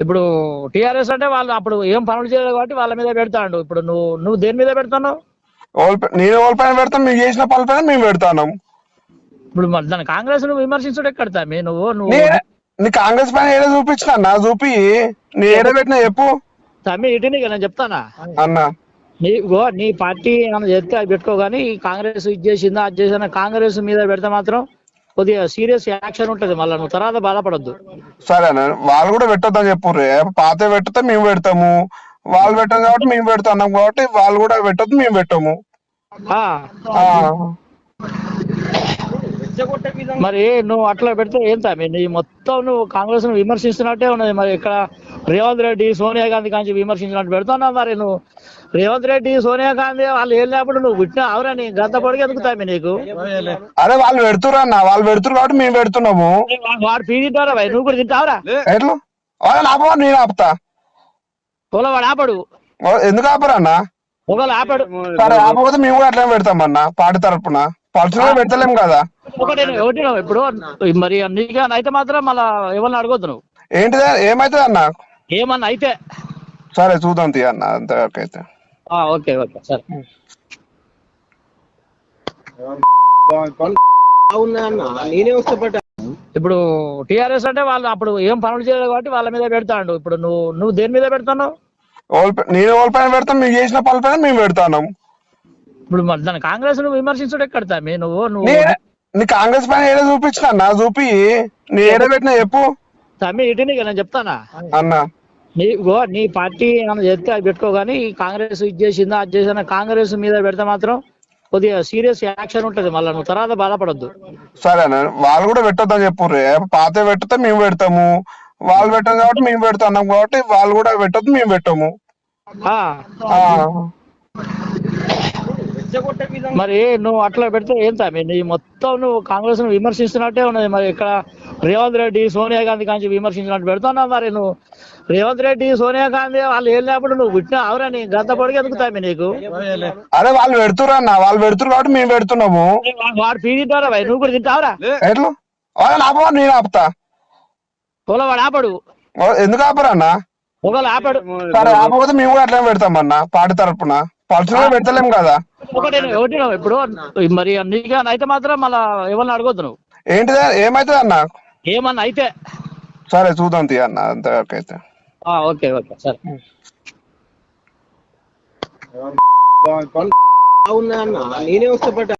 ఇప్పుడు టిఆర్ఎస్ అంటే వాళ్ళు అప్పుడు ఏం పనులు చేయలేదు కాబట్టి వాళ్ళ మీద పెడతాడు. ఇప్పుడు నువ్వు నువ్వు దేని మీద నేను ఓల్ పైన పెడతాం మేము చేసిన పనుల పైన మేము పెడతాం ఇప్పుడు దాని కాంగ్రెస్ నువ్వు విమర్శించుడు ఎక్కడ నువ్వు నువ్వు నీ నీ కాంగ్రెస్ పైన ఏదో చూపించిన? అన్న చూపి నీ ఏదో పెట్టినా చెప్పు. తమ్మి ఇటు నీకు నేను చెప్తానా? అన్న. నీ ఇగో నీ పార్టీ ఏమైనా చేస్తే అది పెట్టుకో కానీ కాంగ్రెస్ ఇది చేసిందా అది చేసిందా కాంగ్రెస్ మీద పెడితే మాత్రం కొద్దిగా సీరియస్ యాక్షన్ ఉంటుంది మళ్ళీ నువ్వు తర్వాత బాధపడద్దు. సరే వాళ్ళు కూడా పెట్టొద్దని చెప్పు రే పాత పెట్టితే మేము పెడతాము. వాళ్ళు పెట్టాం కాబట్టి మేము పెడతాం కాబట్టి వాళ్ళు కూడా పెట్టొద్దు మేము పెట్టాము. మరి నువ్వు అట్లా పెడితే ఏం తమ్మి నీ మొత్తం నువ్వు కాంగ్రెస్ను విమర్శిస్తున్నట్టే ఉన్నది. మరి ఇక్కడ రేవంత్ రెడ్డి సోనియా గాంధీ కాంచి విమర్శించినట్టు పెడుతున్నావు మరి నువ్వు. రేవంత్ రెడ్డి సోనియా గాంధీ వాళ్ళు ఏం లేనప్పుడు నువ్వు పుట్టిన అవరా నీ గంత పొడిగి ఎందుకుతామి నీకు? అరే వాళ్ళు పెడుతురు అన్న. వాళ్ళు పెడుతురు కాబట్టి మేము పెడుతున్నాము. వాడు పీడి ద్వారా భయ్? నువ్వు కూడా తింటావురా? ఎట్లు? వాళ్ళు నేను ఆపుతా. ఒకవేళ వాడు ఆపడు. ఎందుకు ఆపరు అన్న ఒకవేళ ఆపడు. సరే ఆపకపోతే మేము కూడా అట్లనే పెడతామన్న పార్టీ తరపున. పర్సనల్ పెట్టలేం కదా. ఒకటి ఒకటి నువ్వు ఇప్పుడు మరి నీగా అయితే మాత్రం మళ్ళా ఎవరిని అడగొద్దు నువ్వు. ఏంటిదే ఏమైతుంది అన్న? ఏమన్నా అయితే. సరే చూద్దాం తీ అన్న. అంతవరకు అయితే. ఆ, ఓకే ఓకే సరే. నేనే ఇప్పుడు టిఆర్ఎస్ అంటే వాళ్ళు అప్పుడు ఏం పనులు చేయలేదు కాబట్టి వాళ్ళ మీద పెడతాడు. ఇప్పుడు నువ్వు నువ్వు దేని మీద పెడుతున్నావు? ఓల్ పై- నేను ఓల్ పైన పెడతాం మేము చేసిన పనుల పైన మేము పెడతాం ఇప్పుడు దాని కాంగ్రెస్ నువ్వు విమర్శించుడు ఎక్కడ తమ్మి నువ్వు నువ్వు నీ నీ కాంగ్రెస్ పైన ఏదో చూపించిన అన్న చూపి. నీ ఏదో పెట్టినా చెప్పు. తమ్మి ఇటు నేను చెప్తానా? అన్న. నీ నీ పార్టీ ఏమైనా చేస్తే అది పెట్టుకో కానీ ఈ కాంగ్రెస్ ఇది చేసిందా అది చేసిందా కాంగ్రెస్ మీద పెడితే మాత్రం కొద్దిగా సీరియస్ యాక్షన్ ఉంటుంది. మళ్ళీ నువ్వు తర్వాత బాధపడద్దు. సరే అన్న వాళ్ళు కూడా పెట్టొద్దని చెప్పు పాత పెట్టితే మేము పెడతాము. వాళ్ళు పెట్టాం కాబట్టి మేము పెడతాం కాబట్టి వాళ్ళు కూడా పెట్టొద్దు మేము పెట్టాము. మరి నువ్వు అట్లా పెడితే ఏం తమ్మి నీ మొత్తం నువ్వు కాంగ్రెస్ను విమర్శిస్తున్నట్టే ఉన్నది. మరి ఇక్కడ రేవంత్ రెడ్డి సోనియా గాంధీ కాంచి విమర్శించినట్టు పెడుతున్నావు మరి నువ్వు. రేవంత్ రెడ్డి సోనియా గాంధీ వాళ్ళు ఏం లేనప్పుడు నువ్వు పుట్టిన అవరా నీ గంత పొడిగి ఎందుకుతామి నీకు? అరే వాళ్ళు పెడుతురు అన్న. వాళ్ళు పెడుతురు కాబట్టి మేము పెడుతున్నాము. వాడు పీడి ద్వారా భయ్ నువ్వు కూడా తింటావురా? ఎట్లు? వాళ్ళు ఆపమని నేను ఆపుతా. ఒకవేళ వాడు ఆపడు ఎందుకు ఆపరు అన్న? ఒకవేళ ఆపడు. సరే ఆపకపోతే మేము కూడా అట్లనే పెడతాం అన్న పార్టీ తరపున. పర్సనల్ పెట్టలేం కదా. ఒకటి ఇప్పుడు మరి నీగా అయితే మాత్రం మళ్ళా ఎవరిని అడగొద్దు నువ్వు. ఏంటిదే ఏమైతుంది అన్న? ఏమన్నా అయితే. సరే చూద్దాం తీ అన్న. అంతవరకు అయితే. ఆ, ఓకే ఓకే సరే. అవునా నేనే వస్తా పట్ట.